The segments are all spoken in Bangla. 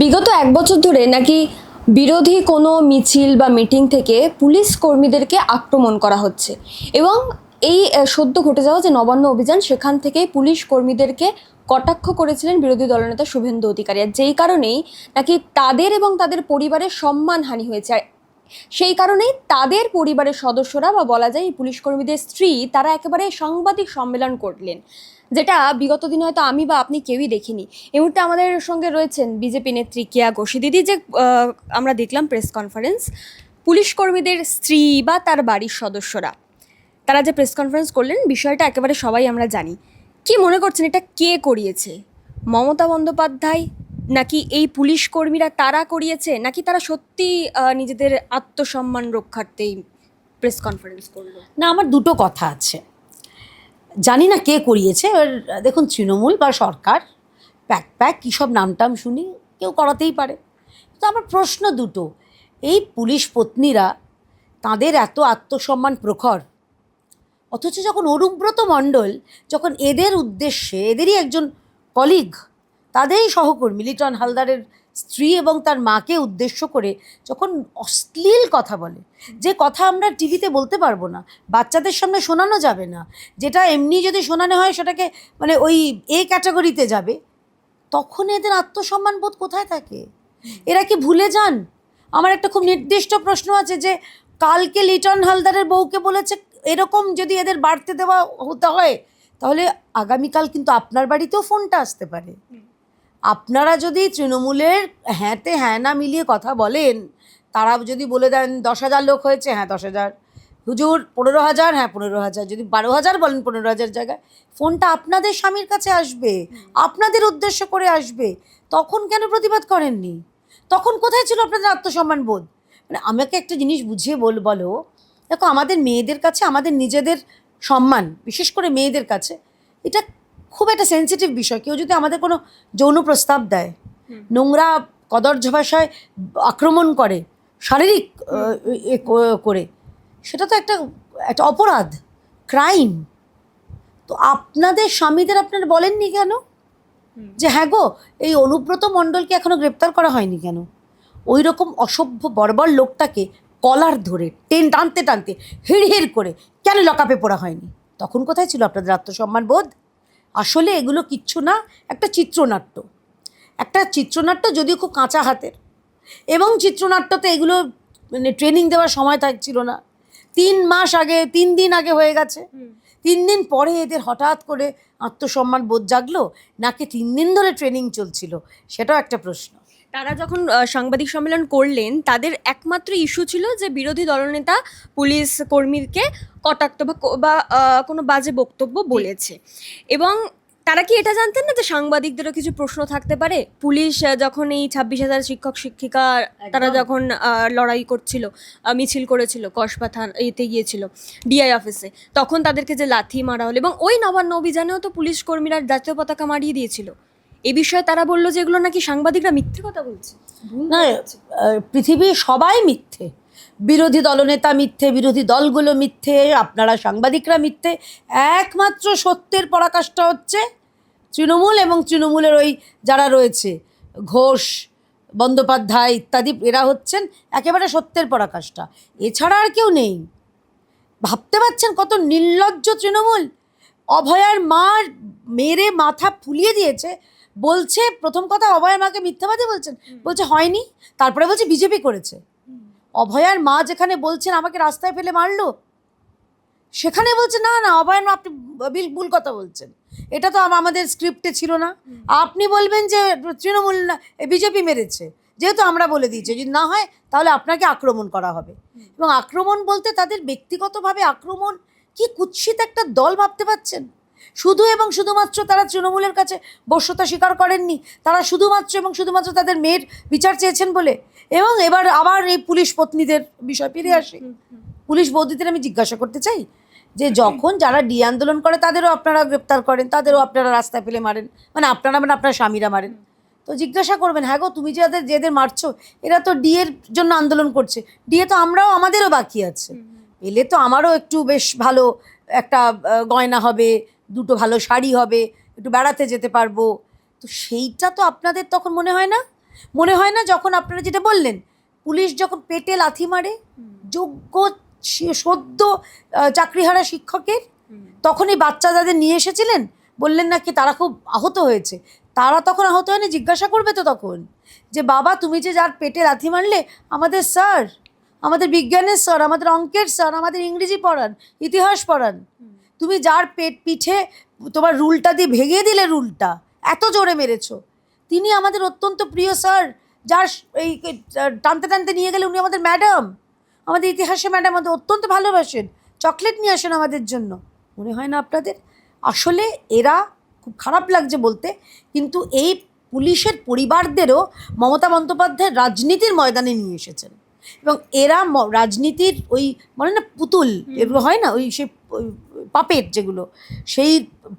বিগত এক বছর ধরে নাকি বিরোধী কোনো মিছিল বা মিটিং থেকে পুলিশ কর্মীদেরকে আক্রমণ করা হচ্ছে এবং এই সদ্য ঘটে যাওয়া যে নবান্ন অভিযান, সেখান থেকেই পুলিশ কর্মীদেরকে কটাক্ষ করেছিলেন বিরোধী দলনেতা শুভেন্দু অধিকারী। আর যেই কারণেই নাকি তাদের এবং তাদের পরিবারের সম্মানহানি হয়েছে। আর সেই কারণেই তাদের পরিবারের সদস্যরা বা বলা যায় পুলিশ কর্মীদের স্ত্রী, তারা একেবারে সাংবাদিক সম্মেলন করলেন। যেটা বিগত দিনে হয়তো আমি বা আপনি কেউই দেখিনি। এই মুহূর্তে আমাদের সঙ্গে রয়েছেন বিজেপি নেত্রী কেয়া ঘোষী। দিদি, যে আমরা দেখলাম প্রেস কনফারেন্স পুলিশ কর্মীদের স্ত্রী বা তার বাড়ির সদস্যরা, তারা যে প্রেস কনফারেন্স করলেন, বিষয়টা একেবারে সবাই আমরা জানি। কি মনে করছেন এটা কে করিয়েছে? মমতা বন্দ্যোপাধ্যায় নাকি এই পুলিশ কর্মীরা তারা করিয়েছে? নাকি তারা সত্যি নিজেদের আত্মসম্মান রক্ষার্থেই প্রেস কনফারেন্স করল? না, আমার দুটো কথা আছে। জানি না কে করিয়েছে এবার দেখুন তৃণমূল বা সরকার, প্যাক প্যাক, কী সব নামটাম শুনি, কেউ করাতেই পারে। তো আমার প্রশ্ন দুটো, এই পুলিশ পত্নীরা তাদের এত আত্মসম্মান প্রখর? অথচ যখন অরুব্রত মণ্ডল, যখন এদের উদ্দেশ্যে, এদেরই একজন কলিগ তাদেরই সহকর্মী, লিটন হালদারের স্ত্রী এবং তার মাকে উদ্দেশ্য করে যখন অশ্লীল কথা বলে, যে কথা আমরা টিভিতে বলতে পারব না, বাচ্চাদের সামনে শোনানো যাবে না, যেটা এমনি যদি শোনানো হয় সেটাকে মানে ওই এ ক্যাটাগরিতে যাবে, তখন এদের আত্মসম্মান বোধ কোথায় থাকে? এরা কি ভুলে যান? আমার একটা খুব নির্দিষ্ট প্রশ্ন আছে যে কালকে লিটন হালদারের বউকে বলেছে এরকম যদি এদের বাড়তে দেওয়া হতে হয়, তাহলে আগামীকাল কিন্তু আপনার বাড়িতেও ফোনটা আসতে পারে। আপনারা যদি তৃণমূলের হ্যাঁতে হ্যাঁ না মিলিয়ে কথা বলেন, তারা যদি বলে দেন দশ হাজার লোক হয়েছে হ্যাঁ দশ হাজার। হুজুর, পনেরো হাজার হ্যাঁ পনেরো হাজার। যদি বারো হাজার বলেন পনেরো হাজার জায়গায়, ফোনটা আপনাদের স্বামীর কাছে আসবে, আপনাদের উদ্দেশ্য করে আসবে। তখন কেন প্রতিবাদ করেননি? তখন কোথায় ছিল আপনাদের আত্মসম্মান বোধ? মানে আমাকে একটা জিনিস বুঝিয়ে বল, বলো। দেখো, আমাদের মেয়েদের কাছে আমাদের নিজেদের সম্মান, বিশেষ করে মেয়েদের কাছে, এটা খুব একটা সেন্সিটিভ বিষয়। কেউ যদি আমাদের কোনো যৌন প্রস্তাব দেয় নোংরা কদর্য ভাষায় আক্রমণ করে শারীরিক করে সেটা তো একটা একটা অপরাধ ক্রাইম তো আপনাদের স্বামীদের আপনারা বলেননি কেন? যে হ্যাঁ গো এই অনুব্রত মণ্ডলকে এখনও গ্রেপ্তার করা হয়নি কেন? ওই রকম অসভ্য বর্বর লোকটাকে কলার ধরে টেন টানতে টানতে হিড় হিড় করে কেন লকাপে পড়া হয়নি? তখন কোথায় ছিল আপনাদের আত্মসম্মান বোধ আসলে এগুলো কিচ্ছু না একটা চিত্রনাট্য। একটা চিত্রনাট্য যদিও খুব কাঁচা হাতের এবং চিত্রনাট্যতে এগুলো মানে ট্রেনিং দেওয়ার সময় থাকছিল না। তিন মাস আগে তিন দিন আগে হয়ে গেছে। তিন দিন পরে এদের হঠাৎ করে আত্মসম্মান বোধ জাগলো নাকি তিন দিন ধরে ট্রেনিং চলছিল? সেটাও একটা প্রশ্ন। তারা যখন সাংবাদিক সম্মেলন করলেন তাদের একমাত্র ইস্যু ছিল যে বিরোধী দলনেতা পুলিশ কর্মীকে কটাক্ত বা কোনো বাজে বক্তব্য বলেছে। এবং তারা কি এটা জানতেন না যে সাংবাদিকদেরও কিছু প্রশ্ন থাকতে পারে? পুলিশ যখন এই ছাব্বিশ হাজার শিক্ষক শিক্ষিকা তারা যখন লড়াই করছিল মিছিল করেছিল কসবা থান এতে গিয়েছিল ডিআই অফিসে তখন তাদেরকে যে লাথি মারা হলো এবং ওই নবান্ন অভিযানেও তো পুলিশ কর্মীরা জাতীয় পতাকা মারিয়ে দিয়েছিল। এ বিষয়ে তারা বলল যে এগুলো নাকি সাংবাদিকরা মিথ্যে কথা বলছে না পৃথিবীর সবাই মিথ্যে। বিরোধী দলনেতা মিথ্যে বিরোধী দলগুলো মিথ্যে আপনারা সাংবাদিকরা মিথ্যে। একমাত্র সত্যের পরাকাষ্ঠা হচ্ছে তৃণমূল এবং তৃণমূলের ওই যারা রয়েছে ঘোষ বন্দ্যোপাধ্যায় ইত্যাদি এরা হচ্ছেন একেবারে সত্যের পরাকাষ্ঠা। এছাড়া আর কেউ নেই। ভাবতে পারছেন কত নির্লজ্জ তৃণমূল? অভয়ার মার মেরে মাথা ফুলিয়ে দিয়েছে বলছে প্রথম কথা অভয়ার মাকে মিথ্যাবাদী বলছেন। বলছে হয়নি। তারপরে বলছে বিজেপি করেছে। অভয়ার মা যেখানে বলছেন আমাকে রাস্তায় ফেলে মারলো? সেখানে বলছে না না অভয়ার মা আপনি বিল ভুল কথা বলছেন। এটা তো আমাদের স্ক্রিপ্টে ছিল না। আপনি বলবেন যে তৃণমূল না বিজেপি মেরেছে। যেহেতু আমরা বলে দিয়েছি যদি না হয় তাহলে আপনাকে আক্রমণ করা হবে। এবং আক্রমণ বলতে তাদের ব্যক্তিগতভাবে আক্রমণ কি কুৎসিত একটা দল ভাবতে পাচ্ছেন শুধু এবং শুধুমাত্র তারা তৃণমূলের কাছে বশ্যতা স্বীকার করেননি। তারা শুধুমাত্র এবং শুধুমাত্র তাদের মেয়ের বিচার চেয়েছেন বলে। এবং এবার আবার এই পুলিশ পত্নীদের বিষয় ফিরে আসে। পুলিশ বৌদিদের আমি জিজ্ঞাসা করতে চাই যে যখন যারা ডি আন্দোলন করে তাদেরও আপনারা গ্রেপ্তার করেন তাদেরও আপনারা রাস্তায় ফেলে মারেন। মানে আপনারা মানে আপনার স্বামীরা মারেন। তো জিজ্ঞাসা করবেন হ্যাঁ গো তুমি যাদের যেদের মারছো এরা তো ডি এর জন্য আন্দোলন করছে। ডিএ তো আমরাও আমাদেরও বাকি আছে। পেলে তো আমারও একটু বেশ ভালো একটা গয়না হবে দুটো ভালো শাড়ি হবে একটু বেড়াতে যেতে পারব। তো সেইটা তো আপনাদের তখন মনে হয় না? মনে হয় না যখন আপনারা যেটা বললেন পুলিশ যখন পেটে লাথি মারে যোগ্য সদ্য চাকরিহারা শিক্ষকের তখন এই বাচ্চা যাদের নিয়ে এসেছিলেন বললেন নাকি তারা খুব আহত হয়েছে। তারা তখন আহত হয়নি জিজ্ঞাসা করবে তো তখন যে বাবা তুমি যে যার পেটে লাথি মারলে আমাদের স্যার আমাদের বিজ্ঞানের স্যার আমাদের অঙ্কের স্যার আমাদের ইংরেজি পড়ান ইতিহাস পড়ান তুমি যার পেট পিঠে তোমার রুলটা দিয়ে ভেঙে দিলে রুলটা এত জোরে মেরেছ। তিনি আমাদের অত্যন্ত প্রিয় স্যার যার এই টানতে টানতে নিয়ে গেলে উনি আমাদের ম্যাডাম। আমাদের ইতিহাসে ম্যাডাম আমাদের অত্যন্ত ভালোবাসেন চকলেট নিয়ে আসেন আমাদের জন্য। মনে হয় না আপনাদের? আসলে এরা খুব খারাপ লাগছে বলতে কিন্তু এই পুলিশের পরিবারদেরও মমতা বন্দ্যোপাধ্যায় রাজনীতির ময়দানে নিয়ে এসেছেন। এবং এরা রাজনীতির ওই মানে না পুতুল এগুলো হয় না? ওই সে পাপেট যেগুলো সেই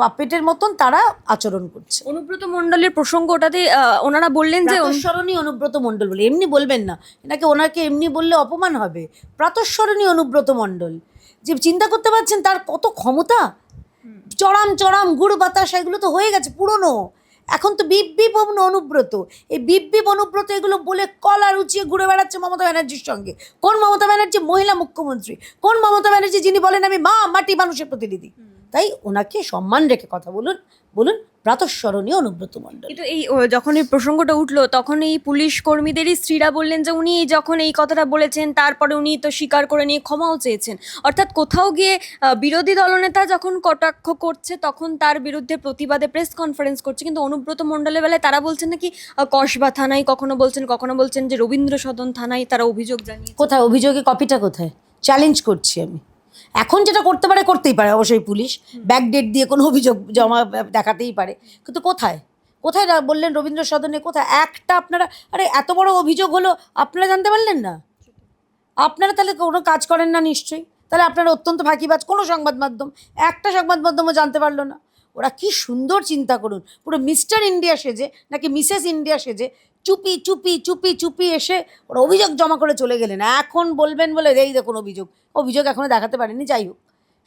পাপেটের মতন তারা আচরণ করছে। অনুব্রত মণ্ডলের প্রসঙ্গ ওটাতে ওনারা বললেন যে অনুসরণী অনুব্রত মণ্ডল বলে এমনি বলবেন না। এনাকে ওনাকে এমনি বললে অপমান হবে। প্রাতঃস্মরণী অনুব্রত মণ্ডল যে চিন্তা করতে পারছেন তার কত ক্ষমতা? চড়াম চড়াম গুড় বাতাস এগুলো তো হয়ে গেছে পুরনো। এখন তো বিপ বিপ অনুব্রত। এই বিপ বিপ অনুব্রত এগুলো বলে কলার রুচিয়ে ঘুরে বেড়াচ্ছে মমতা ব্যানার্জির সঙ্গে। কোন মমতা ব্যানার্জি মহিলা মুখ্যমন্ত্রী? কোন মমতা ব্যানার্জি যিনি বলেন আমি মা মাটি মানুষের প্রতিনিধি তাই ওনাকে সম্মান রেখে কথা বলুন বলুন প্রাতঃস্মরণীয় অনুব্রত মণ্ডল। কিন্তু এই যখন এই প্রসঙ্গটা উঠল তখন এই পুলিশ কর্মীদেরই স্ত্রীরা বললেন যে উনি যখন এই কথাটা বলেছেন তারপরে উনি তো স্বীকার করে নিয়ে ক্ষমাও চেয়েছেন। অর্থাৎ কোথাও গিয়ে বিরোধী দলনেতা যখন কটাক্ষ করছে তখন তার বিরুদ্ধে প্রতিবাদে প্রেস কনফারেন্স করছে। কিন্তু অনুব্রত মণ্ডলের বেলায় তারা বলছেন নাকি কসবা থানায় কখনো বলছেন কখনো বলছেন যে রবীন্দ্র সদন থানায় তারা অভিযোগ জানিয়েছে। কোথায়? অভিযোগে কপিটা কোথায়? চ্যালেঞ্জ করছি আমি। এখন যেটা করতে পারে করতেই পারে অবশ্যই পুলিশ। ব্যাকডেট দিয়ে কোনো অভিযোগ জমা দেখাতেই পারে। কিন্তু কোথায়? কোথায় বললেন রবীন্দ্র সদনে কোথায়? একটা আপনারা আরে এত বড় অভিযোগ হলো আপনারা জানতে পারলেন না? আপনারা তাহলে কোনো কাজ করেন না নিশ্চয়ই। তাহলে আপনারা অত্যন্ত ফাঁকিবাজ। কোনো সংবাদ মাধ্যম একটা সংবাদ মাধ্যমও জানতে পারল না। ওরা কি সুন্দর চিন্তা করুন। পুরো মিস্টার ইন্ডিয়া সেজে নাকি মিসেস ইন্ডিয়া সেজে চুপি চুপি চুপি চুপি এসে ওরা অভিযোগ জমা করে চলে গেলেন। এখন বলবেন বলে এই দেখুন অভিযোগ। অভিযোগ এখনও দেখাতে পারেনি যাই হোক।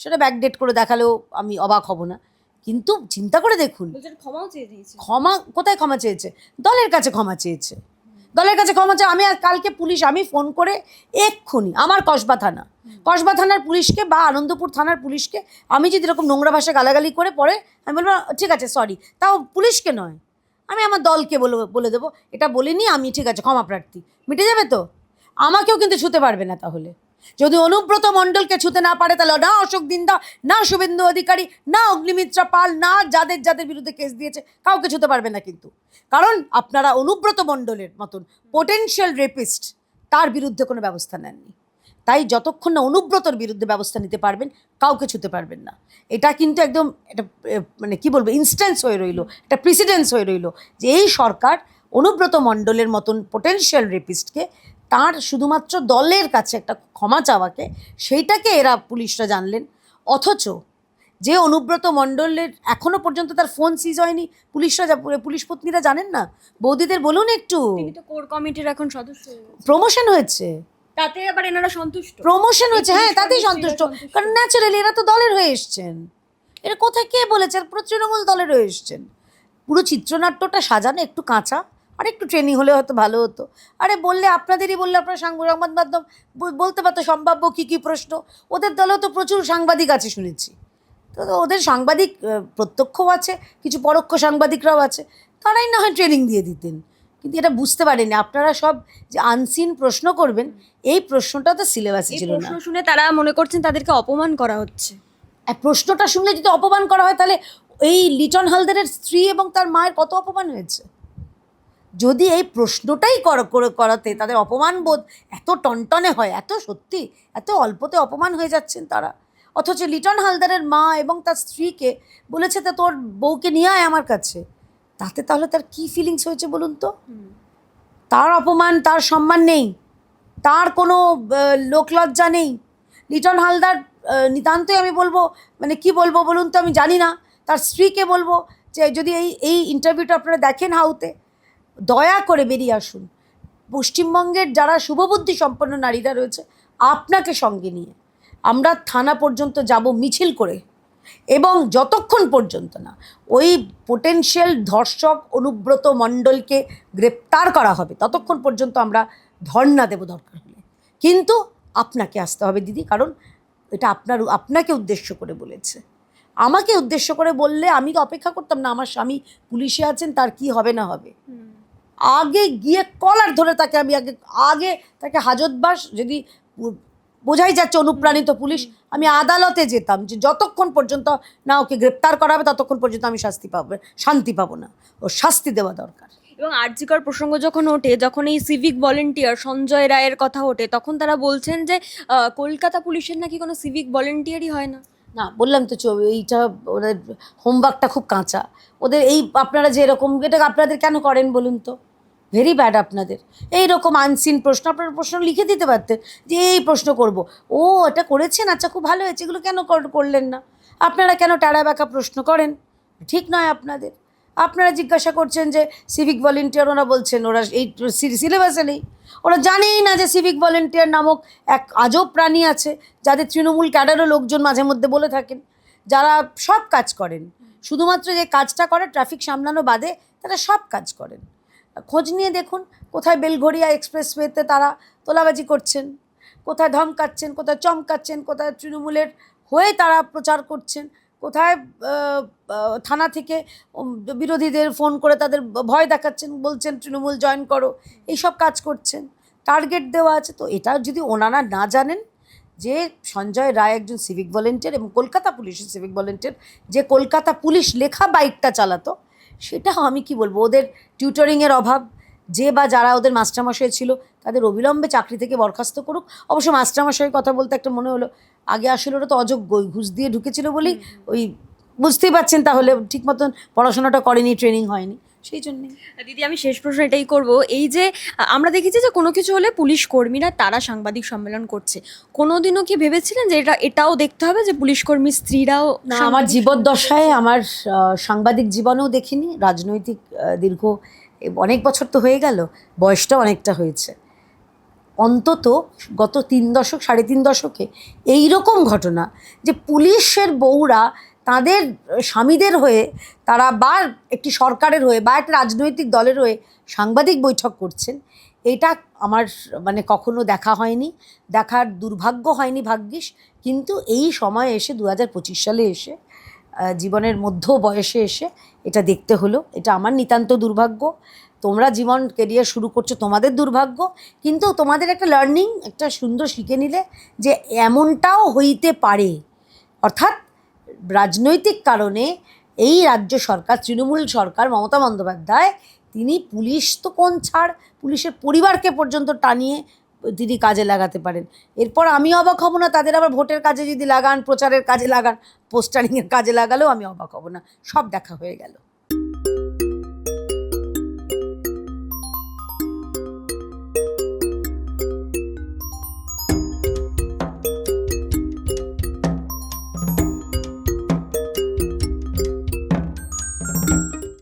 সেটা ব্যাকডেট করে দেখালেও আমি অবাক হব না। কিন্তু চিন্তা করে দেখুন। ক্ষমাও চেয়ে দিয়েছে। ক্ষমা কোথায় ক্ষমা চেয়েছে? দলের কাছে ক্ষমা চেয়েছে। দলের কাছে ক্ষমা চেয়ে আমি আর কালকে পুলিশ আমি ফোন করে এক্ষুনি আমার কসবা থানা কসবা থানার পুলিশকে বা আনন্দপুর থানার পুলিশকে আমি যদি এরকম নোংরা ভাষায় গালাগালি করে পরে আমি বলব ঠিক আছে সরি তাও পুলিশকে নয় আমি আমার দলকে বলে বলে দেবো, এটা বলিনি আমি, ঠিক আছে, ক্ষমা প্রার্থী। মিটে যাবে তো? আমাকেও কিন্তু ছুতে পারবে না তাহলে। যদি অনুব্রত মণ্ডলকে ছুতে না পারে, তাহলে না অশোক দিন্দা, না শুভেন্দু অধিকারী, না অগ্নিমিত্রা পাল, না যাদের যাদের বিরুদ্ধে কেস দিয়েছে, কাউকে ছুতে পারবে না কিন্তু। কারণ আপনারা অনুব্রত মণ্ডলের মতন পোটেনশিয়াল রেপিস্ট তার বিরুদ্ধে কোনো ব্যবস্থা নেননি। তাই যতক্ষণ না অনুব্রতর বিরুদ্ধে ব্যবস্থা নিতে পারবেন কাউকে ছুতে পারবেন না। এটা কিন্তু একদম এটা মানে কি বলব ইনস্ট্যান্স হয়ে রইল একটা প্রেসিডেন্স হয়ে রইল যে এই সরকার অনুব্রত মণ্ডলের মতন পোটেনশিয়াল রেপিস্টকে তার শুধুমাত্র দলের কাছে একটা ক্ষমা চাওয়াকে সেইটাকে এরা পুলিশরা জানলেন। অথচ যে অনুব্রত মণ্ডলের এখনও পর্যন্ত তার ফোন সিজ হয়নি পুলিশরা যা- পুলিশ পত্নীরা জানেন না? বৌদিদের বলুন একটু। কোর কমিটির এখন সদস্য। প্রমোশন হয়েছে। তাতে আবার এনারা সন্তুষ্ট। প্রমোশন হয়েছে হ্যাঁ তাতেই সন্তুষ্ট। কারণ ন্যাচারালি এরা তো দলের হয়ে এসছেন। এরা কোথায় কে বলেছে? পুরো তৃণমূল দলের হয়ে এসছেন। পুরো চিত্রনাট্যটা সাজানো একটু কাঁচা আর একটু ট্রেনিং হলে হয়তো ভালো হতো। আরে বললে আপনাদেরই বললে আপনার সাংবাদ সংবাদ মাধ্যম বল- বলতে পারতো সম্ভাব্য কী কী প্রশ্ন। ওদের দলেও তো প্রচুর সাংবাদিক আছে শুনেছি। তো ওদের সাংবাদিক প্রত্যক্ষও আছে কিছু পরোক্ষ সাংবাদিকরাও আছে। তারাই না হয় ট্রেনিং দিয়ে দিতেন। কিন্তু এটা বুঝতে পারেনি। আপনারা সব যে আনসিন প্রশ্ন করবেন এই প্রশ্নটা তো সিলেবাসে ছিল না। প্রশ্ন শুনে তারা মনে করছেন তাদেরকে অপমান করা হচ্ছে। আর প্রশ্নটা শুনলে যদি অপমান করা হয় তাহলে এই লিটন হালদারের স্ত্রী এবং তার মায়ের কত অপমান হয়েছে? যদি এই প্রশ্নটাই কর- করে করাতে তাদের অপমান বোধ এত টনটনে হয় এত সত্যি এত অল্পতে অপমান হয়ে যাচ্ছেন তারা। অথচ লিটন হালদারের মা এবং তার স্ত্রীকে বলেছে তা তোর বউকে নিয়ে আয় আমার কাছে। তাতে তাহলে তার কি ফিলিংস হয়েছে বলুন তো? তার অপমান তার সম্মান নেই। তার কোনো লোকলজ্জা নেই। লিটন হালদার নিতান্তই আমি বলব মানে কি বলব বলুন তো আমি জানি না। তার স্ত্রীকে বলব যে যদি এই এই ইন্টারভিউটা আপনারা দেখেন হাউতে দয়া করে বেরিয়ে আসুন। পশ্চিমবঙ্গের যারা শুভবুদ্ধি সম্পন্ন নারীরা রয়েছে আপনাকে সঙ্গে নিয়ে। আমরা থানা পর্যন্ত যাব মিছিল করে। এবং যতক্ষণ পর্যন্ত না ওই পোটেনশিয়াল ধর্ষক অনুব্রত মণ্ডলকে গ্রেপ্তার করা হবে ততক্ষণ পর্যন্ত আমরা ধর্ণা দেব দরকার হলে। কিন্তু আপনাকে আসতে হবে দিদি কারণ এটা আপনার আপনাকে উদ্দেশ্য করে বলেছে। আমাকে উদ্দেশ্য করে বললে আমি তো অপেক্ষা করতাম না আমার স্বামী পুলিশে আছেন তার কি হবে না হবে। আগে গিয়ে কলার ধরে তাকে আমি আগে আগে তাকে হাজতবাস যদি বোঝাই যাচ্ছে অনুপ্রাণিত পুলিশ। আমি আদালতে যেতাম যে যতক্ষণ পর্যন্ত না ওকে গ্রেপ্তার করা হবে ততক্ষণ পর্যন্ত আমি শাস্তি পাবো শান্তি পাবো না। ও শাস্তি দেওয়া দরকার। এবং আর্জিকর প্রসঙ্গ যখন ওঠে যখন এই সিভিক ভলেন্টিয়ার সঞ্জয় রায়ের কথা ওঠে তখন তারা বলছেন যে কলকাতা পুলিশের নাকি কোনো সিভিক ভলেন্টিয়ারই হয় না। না বললাম তো চো এইটা ওদের হোমওয়ার্কটা খুব কাঁচা। ওদের এই আপনারা যে এরকম এটা আপনাদের কেন করেন বলুন তো? ভেরি ব্যাড আপনাদের। এই রকম আনসিন প্রশ্ন, আপনারা প্রশ্ন লিখে দিতে পারতেন যে এই প্রশ্ন করব। ও, এটা করেছেন? আচ্ছা খুব ভালো হয়েছে। এগুলো কেন কর- করলেন না? আপনারা কেন টাড়া বাঁকা প্রশ্ন করেন? ঠিক নয় আপনাদের। আপনারা জিজ্ঞাসা করছেন যে সিভিক ভলেন্টিয়ার ওরা বলছেন, ওরা এই সিলেবাসে নেই। ওরা জানেই না যে সিভিক ভলেন্টিয়ার নামক এক আজব প্রাণী আছে, যাদের তৃণমূল ক্যাডারও লোকজন মাঝে মধ্যে বলে থাকেন। যারা সব কাজ করেন। শুধুমাত্র যে কাজটা করে, ট্রাফিক সামলানো বাদে তারা সব কাজ করেন। খোঁজ নিয়ে দেখুন, কোথায় বেলঘড়িয়া এক্সপ্রেসওয়েতে তারা তোলাবাজি করছেন, কোথায় ধমকাচ্ছেন, কোথায় চমকাচ্ছেন, কোথায় তৃণমূলের হয়ে তারা প্রচার করছেন, কোথায় থানা থেকে বিরোধীদের ফোন করে তাদের ভয় দেখাচ্ছেন, বলছেন তৃণমূল জয়েন করো, এইসব কাজ করছেন, টার্গেট দেওয়া আছে। তো এটা যদি ওনারা না জানেন যে সঞ্জয় রায় একজন সিভিক ভলেন্টিয়ার এবং কলকাতা পুলিশের সিভিক ভলেন্টিয়ার, যে কলকাতা পুলিশ লেখা বাইকটা চালাতো সেটা আমি কি বলব? ওদের টিউটরিংয়ের অভাব যে বা যারা ওদের মাস্টারমশাই ছিল তাদের অবিলম্বে চাকরি থেকে বরখাস্ত করুক। অবশ্য মাস্টারমশাইয়ের কথা বলতে একটা মনে হলো আগে আসলে ওরা তো অযোগ্য ওই ঘুষ দিয়ে ঢুকেছিল বলেই ওই বুঝতেই পারছেন তাহলে ঠিক মতন পড়াশোনাটা করেনি ট্রেনিং হয়নি। সেই জন্যে দিদি আমি শেষ প্রশ্ন এটাই করব। এই যে আমরা দেখেছি যে কোনো কিছু হলে পুলিশ কর্মীরা তারা সাংবাদিক সম্মেলন করছে। কোনোদিনও কি ভেবেছিলেন যে এটা এটাও দেখতে হবে যে পুলিশ কর্মী স্ত্রীরাও না আমার জীবদ্দশায় আমার সাংবাদিক জীবনেও দেখিনি। রাজনৈতিক দীর্ঘ অনেক বছর তো হয়ে গেল বয়সটা অনেকটা হয়েছে। অন্তত গত তিন দশক সাড়ে তিন দশকে এই রকম ঘটনা যে পুলিশের বউরা তাদের স্বামীদের হয়ে, তারা বা একটি সরকারের হয়ে বা একটা রাজনৈতিক দলের হয়ে সাংবাদিক বৈঠক করছেন। এটা আমার মানে কখনো দেখা হয়নি। দেখার দুর্ভাগ্য হয়নি ভাগ্যিস। কিন্তু এই সময় এসে দু হাজার পঁচিশ সালে এসে জীবনের মধ্য বয়সে এসে এটা দেখতে হলো। এটা আমার নিতান্ত দুর্ভাগ্য। তোমরা জীবন কেরিয়ার শুরু করছ তোমাদের দুর্ভাগ্য। কিন্তু তোমাদের একটা লার্নিং একটা সুন্দর শিখে নিলে যে এমনটাও হইতে পারে। অর্থাৎ রাজনৈতিক কারণে এই রাজ্য সরকার, তৃণমূল সরকার মমতা বন্দ্যোপাধ্যায়, তিনি পুলিশ তো কোন ছাড়, পুলিশের পরিবারকে পর্যন্ত টানিয়ে তিনি কাজে লাগাতে পারেন। এরপর আমি অবাক হব না, তাদের আবার ভোটের কাজে যদি লাগান, প্রচারের কাজে লাগান, পোস্টারিংয়ের কাজে লাগালেও আমি অবাক হব না। সব দেখা হয়ে গেল।